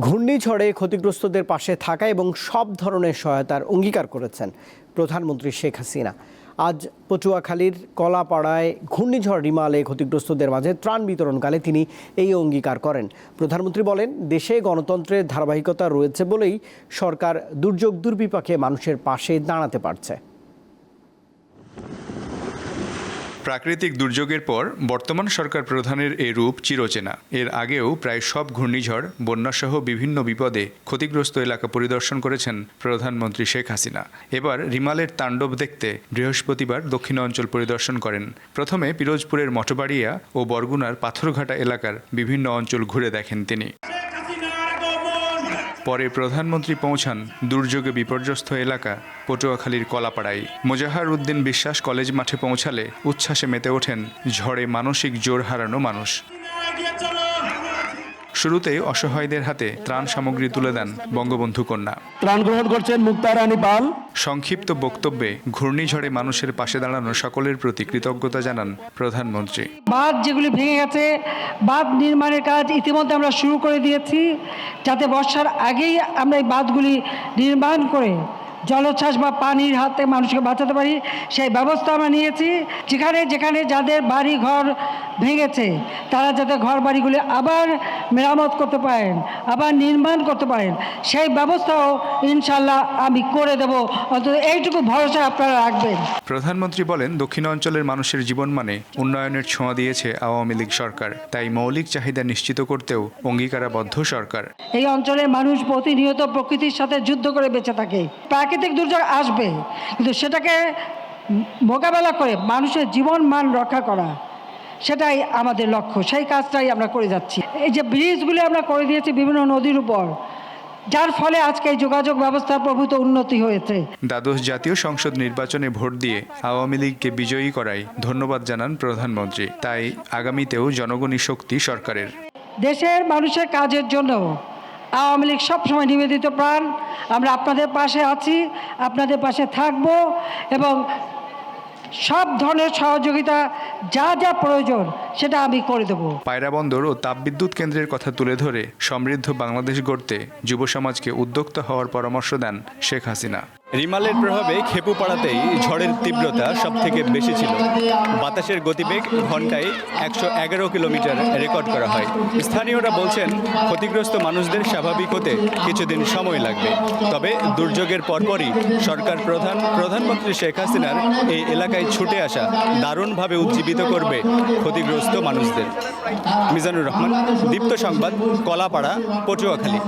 ঘূর্ণিঝড়ে ক্ষতিগ্রস্তদের পাশে থাকা এবং সব ধরনের সহায়তার অঙ্গীকার করেছেন প্রধানমন্ত্রী শেখ হাসিনা। আজ পটুয়াখালীর কলাপাড়ায় ঘূর্ণিঝড় রিমালে ক্ষতিগ্রস্তদের মাঝে ত্রাণ বিতরণকালে তিনি এই অঙ্গীকার করেন। প্রধানমন্ত্রী বলেন, দেশে গণতন্ত্রের ধারাবাহিকতা রয়েছে বলেই সরকার দুর্যোগ দুর্বিপাকে মানুষের পাশে দাঁড়াতে পারছে। প্রাকৃতিক দুর্যোগের পর বর্তমান সরকার প্রধানের এই রূপ চিরচেনা। এর আগেও প্রায় সব ঘূর্ণিঝড়, বন্যাসহ বিভিন্ন বিপদে ক্ষতিগ্রস্ত এলাকা পরিদর্শন করেছেন প্রধানমন্ত্রী শেখ হাসিনা। এবার রিমালের তাণ্ডব দেখতে বৃহস্পতিবার দক্ষিণ অঞ্চল পরিদর্শন করেন। প্রথমে পিরোজপুরের মঠবাড়িয়া ও বরগুনার পাথরঘাটা এলাকার বিভিন্ন অঞ্চল ঘুরে দেখেন তিনি। পরে প্রধানমন্ত্রী পৌঁছান দুর্যোগে বিপর্যস্ত এলাকা, পটুয়াখালীর কলাপাড়ায়। মোজাহার উদ্দিন বিশ্বাস কলেজ মাঠে পৌঁছালে উচ্ছ্বাসে মেতে ওঠেন ঝড়ে মানসিক জোর হারানো মানুষ। শুরুতে অসহায়দের হাতে ত্রাণ সামগ্রী তুলে দেন বঙ্গবন্ধু কন্যা। ত্রাণ গ্রহণ করছেন মুক্তা রানী পাল। সংক্ষিপ্ত বক্তব্যে ঘূর্ণিঝড়ে মানুষের পাশে দাঁড়ানো সকলের প্রতি কৃতজ্ঞতা জানান প্রধানমন্ত্রী। বাঁধ যেগুলি ভেঙে গেছে বাঁধ নির্মাণের কাজ ইতিমধ্যে আমরা শুরু করে দিয়েছি যাতে বর্ষার আগেই আমরা এই বাঁধগুলি নির্মাণ করে জলোচ্ছ্বাস বা পানির হাতে মানুষকে বাঁচাতে পারি সেই ব্যবস্থা আমরা নিয়েছি। যেখানে যেখানে যাদের বাড়ি ঘর ভেঙেছে তারা যাতে ঘর বাড়িগুলি আবার মেরামত করতে পারেন আবার নির্মাণ করতে পারেন সেই ব্যবস্থাও ইনশাল্লাহ আমি করে দেব। অন্তত এইটুকু ভরসা আপনারা রাখবেন। প্রধানমন্ত্রী বলেন দক্ষিণ অঞ্চলের মানুষের জীবন মানে উন্নয়নের ছোঁয়া দিয়েছে আওয়ামী লীগ সরকার। তাই মৌলিক চাহিদা নিশ্চিত করতেও অঙ্গীকারাবদ্ধ সরকার। এই অঞ্চলের মানুষ প্রতিনিয়ত প্রকৃতির সাথে যুদ্ধ করে বেঁচে থাকে। প্রাকৃতিক দুর্যোগ আসবে কিন্তু সেটাকে মোকাবেলা করে মানুষের জীবন মান রক্ষা করা সেটাই আমাদের লক্ষ্য। সেই কাজটাই আমরা করে যাচ্ছি। এই যে ব্রিজগুলি আমরা করে দিয়েছি বিভিন্ন নদীর উপর যার ফলে আজকে এই যোগাযোগ ব্যবস্থার প্রভূত উন্নতি হয়েছে। দ্বাদশ জাতীয় সংসদ নির্বাচনে ভোট দিয়ে আওয়ামী লীগকে বিজয়ী করায় ধন্যবাদ জানান প্রধানমন্ত্রী। তাই আগামীতেও জনগণই শক্তি সরকারের। দেশের মানুষের কাজের জন্য আওয়ামী লীগ সবসময় নিবেদিত প্রাণ। আমরা আপনাদের পাশে আছি, আপনাদের পাশে থাকব এবং সব ধরনের সহযোগিতা যা যা প্রয়োজন সেটা আমি করে দেবো। পায়রা বন্দর ও তাপবিদ্যুৎ কেন্দ্রের কথা তুলে ধরে সমৃদ্ধ বাংলাদেশ গড়তে যুব সমাজকে উদ্যোক্তা হওয়ার পরামর্শ দেন শেখ হাসিনা। রিমালের প্রভাবে খেপু পাড়াতেই ঝড়ের তীব্রতা সব থেকে বেশি ছিল। বাতাসের গতিবেগ ঘন্টায় একশো এগারো কিলোমিটার রেকর্ড করা হয়। স্থানীয়রা বলছেন, ক্ষতিগ্রস্ত মানুষদের স্বাভাবিক হতে কিছুদিন সময় লাগবে। তবে দুর্যোগের পরপরই সরকার প্রধান, প্রধানমন্ত্রী শেখ হাসিনার এই এলাকায় ছুটে আসা দারুণভাবে উজ্জীবিত করবে ক্ষতিগ্রস্ত মানুষদের। মিজানুর রহমান, দীপ্ত সংবাদ, কলাপাড়া, পটুয়াখালী।